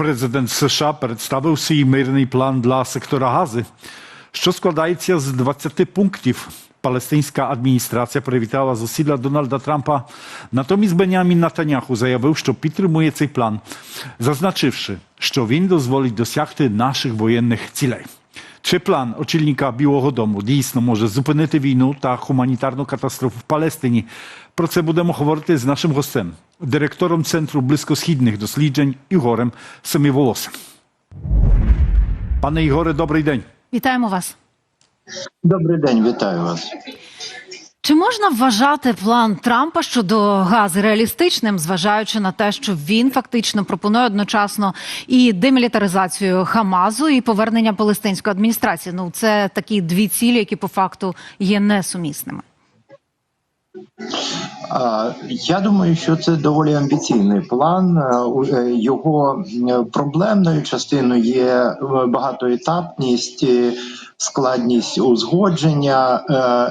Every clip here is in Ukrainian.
Президент США представив свій мирний план для сектора Гази, що складається з 20 пунктів. Палестинська адміністрація привітала зусилля Дональда Трампа. Натомість Бенямін Натаняху заявив, що підтримує цей план, зазначивши, що він дозволить досягти наших воєнних цілей. Чи план очільника Білого Дому дійсно може зупинити війну та гуманітарну катастрофу в Палестині? Про це будемо говорити з нашим гостем, директором Центру близькосхідних досліджень Ігорем Семіволосим. Пане Ігоре, добрий день. Вітаємо вас. Добрий день, вітаю вас. Чи можна вважати план Трампа щодо гази реалістичним, зважаючи на те, що він фактично пропонує одночасно і демілітаризацію Хамазу, і повернення палестинської адміністрації? Ну це такі дві цілі, які по факту є несумісними. Я думаю, що це доволі амбіційний план. Е, е, Його проблемною частиною є е, багатоетапність, складність узгодження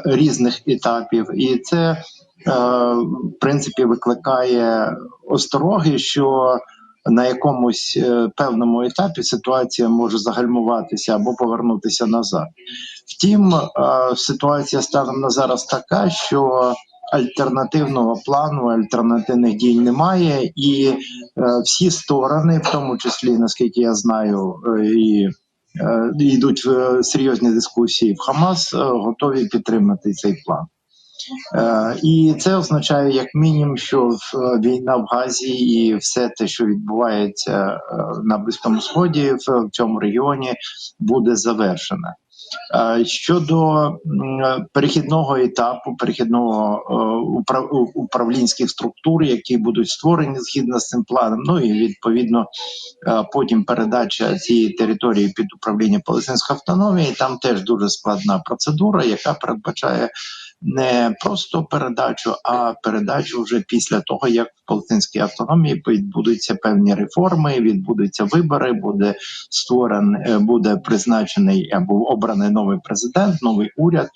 різних етапів, і це в принципі викликає остороги, що на якомусь певному етапі ситуація може загальмуватися або повернутися назад. Втім, ситуація станом на зараз така, що альтернативного плану, альтернативних дій немає, і е, всі сторони, в тому числі, наскільки я знаю, е, і е, йдуть в серйозні дискусії в Хамас, е, готові підтримати цей план. Е, І це означає, як мінімум, що е, війна в Газі і все те, що відбувається е, на Близькому Сході, в цьому регіоні, буде завершена. Е, Щодо перехідного етапу, перехідного е, управлінських структур, які будуть створені згідно з цим планом, ну і відповідно е, потім передача цієї території під управління Палестинської автономії, там теж дуже складна процедура, яка передбачає не просто передачу, а передачу вже після того, як в Палестинській автономії відбудуться певні реформи, відбудуться вибори, буде створений, е, буде призначений або обраний новий президент, новий уряд,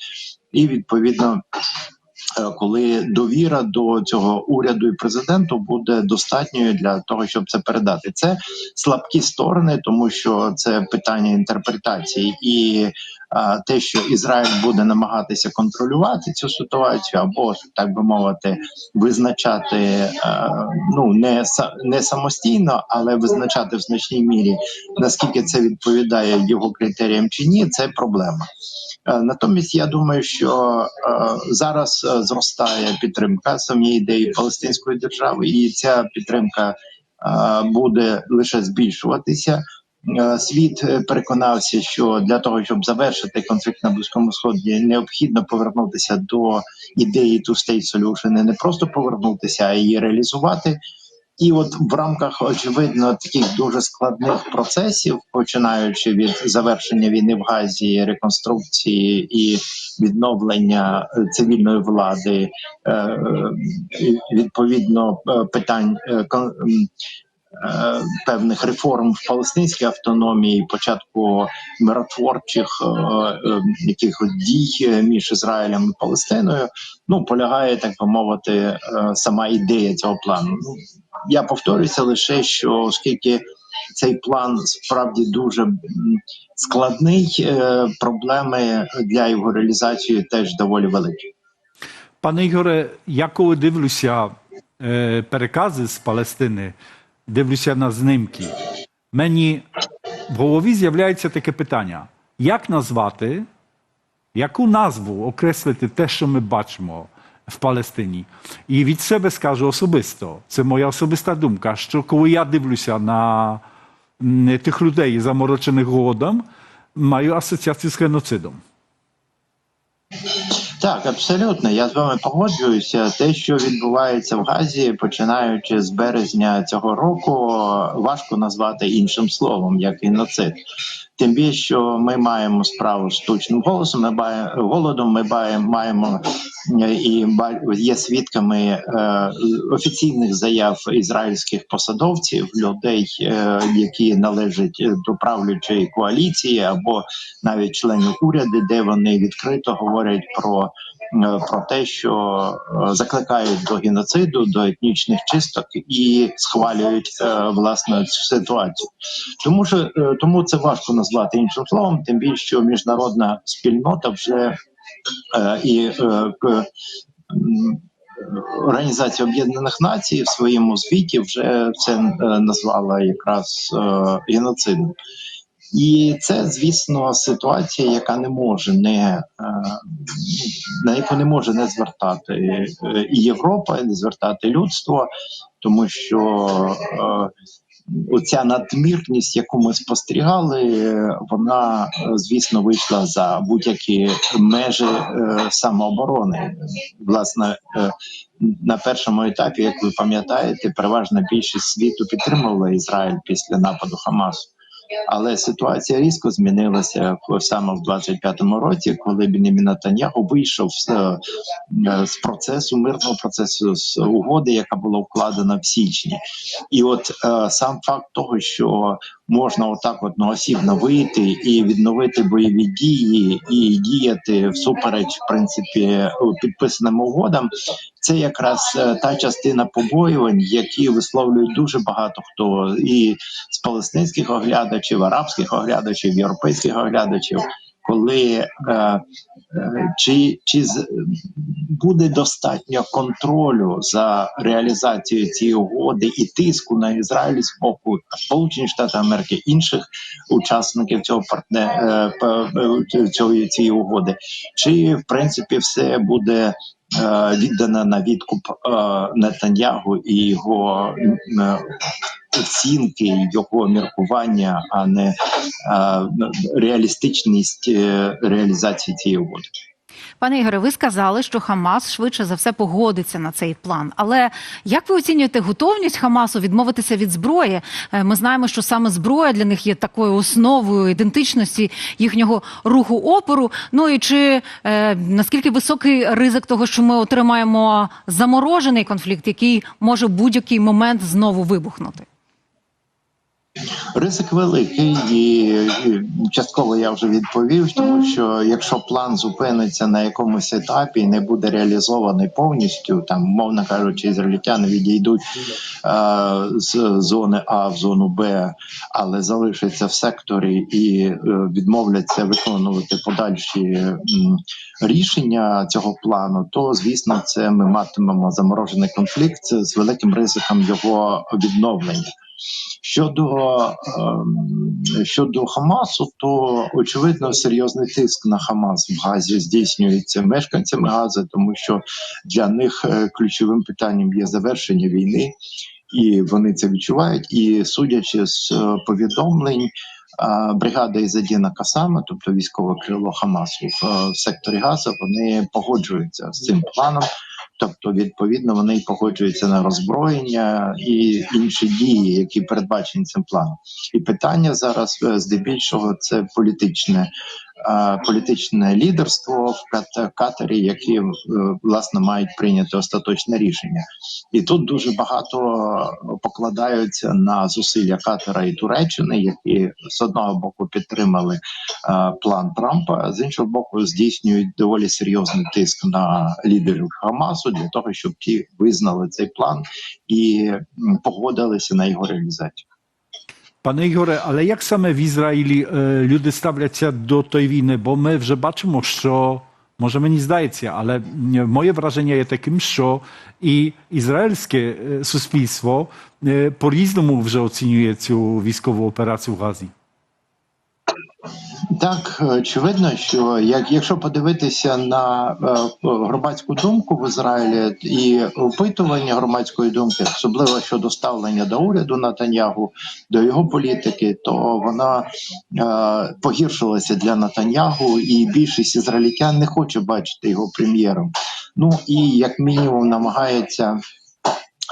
і відповідно. е, Коли довіра до цього уряду і президенту буде достатньою для того, щоб це передати, це слабкі сторони, тому що це питання інтерпретації, і те, що Ізраїль буде намагатися контролювати цю ситуацію, або так би мовити, визначати е, ну не не самостійно, але визначати в значній мірі наскільки це відповідає його критеріям чи ні, це проблема. Е, Натомість я думаю, що е, зараз зростає підтримка самої ідеї Палестинської держави, і ця підтримка буде лише збільшуватися. Е, Світ е, переконався, що для того, щоб завершити конфлікт на близькому сході, необхідно повернутися до ідеї two-state solution, і не просто повернутися, а її реалізувати. І от в рамках очевидно таких дуже складних процесів, починаючи від завершення війни в Газі, реконструкції і відновлення е, цивільної влади, відповідно питань певних реформ в палестинській автономії, початку миротворчих е, е, якихось дій е, між Ізраїлем і Палестиною, ну полягає так би мовити, е, сама ідея цього плану. Ну я повторюся лише, що оскільки цей план справді дуже складний, е, проблеми для його реалізації теж доволі великі. Пане Ігоре, я коли дивлюся е, перекази з Палестини, дивлюся на знімки, мені в голові з'являється таке питання: як назвати, яку назву окреслити те, що ми бачимо в Палестині? І від себе скажу особисто, це моя особиста думка, що коли я дивлюся на тих людей, заморочених голодом, маю асоціацію з геноцидом. Так, абсолютно. Я з вами погоджуюся. Те, що відбувається в Газі, починаючи з березня цього року, важко назвати іншим словом, як геноцид. Тим більше, що ми маємо справу з штучним голосом, ми маємо голодом. Ми маємо е, і є свідками е, офіційних заяв ізраїльських посадовців, людей, е, які належать до правлячої коаліції, або навіть членів уряду, де вони відкрито говорять про про те, що е, закликають до геноциду, до етнічних чисток і схвалюють е, власне цю ситуацію. Тому що е, тому це важко назвати іншим словом, тим більше що міжнародна спільнота вже е, і е, Організація Об'єднаних Націй в своєму звіті вже це е, назвала якраз е, геноцидом. І це, звісно, ситуація, яка не може не е, на яку не може не звертати е, і Європа, і не звертати людство, тому що е, оця надмірність, яку ми спостерігали, вона, звісно, вийшла за будь-які межі самооборони. Власне, на першому етапі, як ви пам'ятаєте, переважна більшість світу підтримувала Ізраїль після нападу Хамасу. Але ситуація різко змінилася саме в 25-му році, коли Бенімін Натаньяго вийшов з, е, з процесу мирного процесу з угоди, яка була вкладена в січні. І от е, сам факт того, що можна отак одноосібно вийти і відновити бойові дії, і діяти всупереч в принципі підписаним угодам, це якраз е, та частина побоювань, які висловлюють дуже багато хто і з палестинських оглядачів, арабських оглядачів, європейських оглядачів, коли е, е, чи, чи буде достатньо контролю за реалізацією цієї угоди і тиску на Ізраїль з боку Сполучених Штатів Америки інших учасників цього партне е, е, цієї, цієї угоди, чи в принципі все буде віддано на відкуп Нетаньягу і його оцінки, його міркування, а не реалістичність е, реалізації цієї угоди. Пане Ігоре, ви сказали, що Хамас швидше за все погодиться на цей план. Але як ви оцінюєте готовність Хамасу відмовитися від зброї? Е, Ми знаємо, що саме зброя для них є такою основою ідентичності їхнього руху опору. Ну і чи е, наскільки високий ризик того, що ми отримаємо заморожений конфлікт, який може будь-який момент знову вибухнути? Ризик великий, і, частково я вже відповів, тому що якщо план зупиниться на якомусь етапі і не буде реалізований повністю, там мовно кажучи, ізраїльтяни відійдуть е, з зони А в зону Б, але залишаться в секторі і е, відмовляться виконувати подальші м, рішення цього плану, то звісно, це ми матимемо заморожений конфлікт з великим ризиком його відновлення. Щодо ем, щодо Хамасу, то очевидно серйозний тиск на Хамас в Газі здійснюється мешканцями Гази, тому що для них е, ключовим питанням є завершення війни, і вони це відчувають. І судячи з е, повідомлень. а, Бригада Ізадіна Касама, тобто військове крило Хамасу е, в секторі Газа, вони погоджуються з цим планом. Тобто, відповідно, вони погоджуються на роззброєння і інші дії, які передбачені цим планом. І питання зараз е, здебільшого це політичне. Е, Політичне лідерство в Кат- Катарі, які е, власне мають прийняти остаточне рішення, і тут дуже багато покладаються на зусилля Катара і Туреччини, які з одного боку підтримали е, план Трампа, з іншого боку здійснюють доволі серйозний тиск на лідерів Хамасу для того, щоб ті визнали цей план і погодилися на його реалізацію. Panie Igore, ale jak same w Izraeli e, люди ставляться до тої війни? Бо ми вже бачимо, що може мені здається, але м, моє враження є таким, що і ізраїльське е, суспільство е, по-різному вже оцінює цю військову операцію в Газі. Так, очевидно, що як якщо подивитися на е, громадську думку в Ізраїлі і опитування громадської думки, особливо щодо ставлення до уряду Натаньягу, до його політики, то вона е, погіршилася для Натаньягу, і більшість ізраїльтян не хоче бачити його прем'єром. Ну і як мінімум намагається.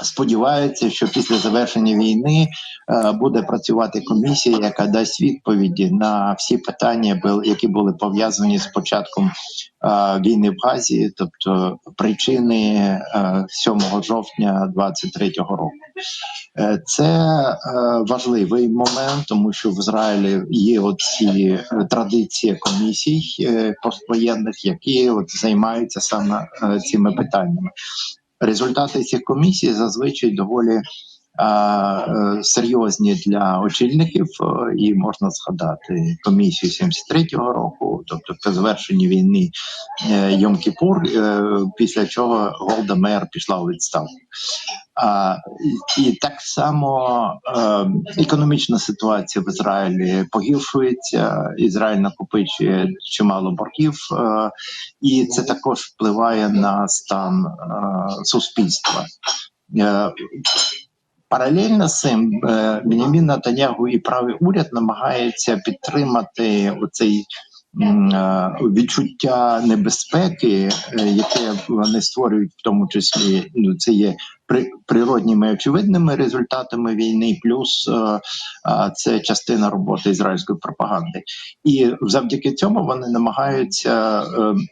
Сподіваються, що після завершення війни е, буде працювати комісія, яка дасть відповіді на всі питання, які були пов'язані з початком е, війни в Газі, тобто причини е, 7 жовтня 23-го року. Е, Це е, важливий момент, тому що в Ізраїлі є оці е, традиції комісій е, поствоєнних, які от займаються саме е, цими питаннями. Результати цих комісій зазвичай доволі серйозні для очільників, е, і можна згадати комісію 73-го року, тобто по завершенні війни е, Йом-Кіпур, е, після чого Голда Меєр пішла у відставку. А, і так само е, економічна ситуація в Ізраїлі погіршується. Ізраїль накопичує чимало боргів, е, і це також впливає на стан е, суспільства. Е, Паралельно з цим е, Бенямін Натанягу і правий уряд намагається підтримати оцей е, відчуття небезпеки, е, яке вони створюють, в тому числі ну це є при, природніми очевидними результатами війни, плюс це частина роботи ізраїльської пропаганди, і завдяки цьому вони намагаються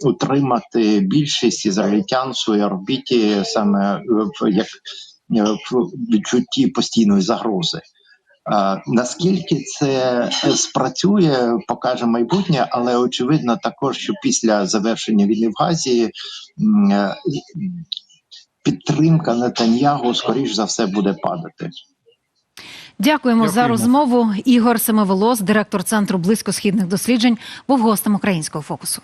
утримати більшість ізраїльтян в своїй орбіті саме як в відчутті постійної загрози. Е, Наскільки це е, спрацює, покаже майбутнє, але очевидно також, що після завершення війни в Газі е, підтримка Нетаньягу, скоріш за все, буде падати. Дякуємо, за розмову. Ігор Семиволос, директор центру близькосхідних досліджень, був гостем українського фокусу.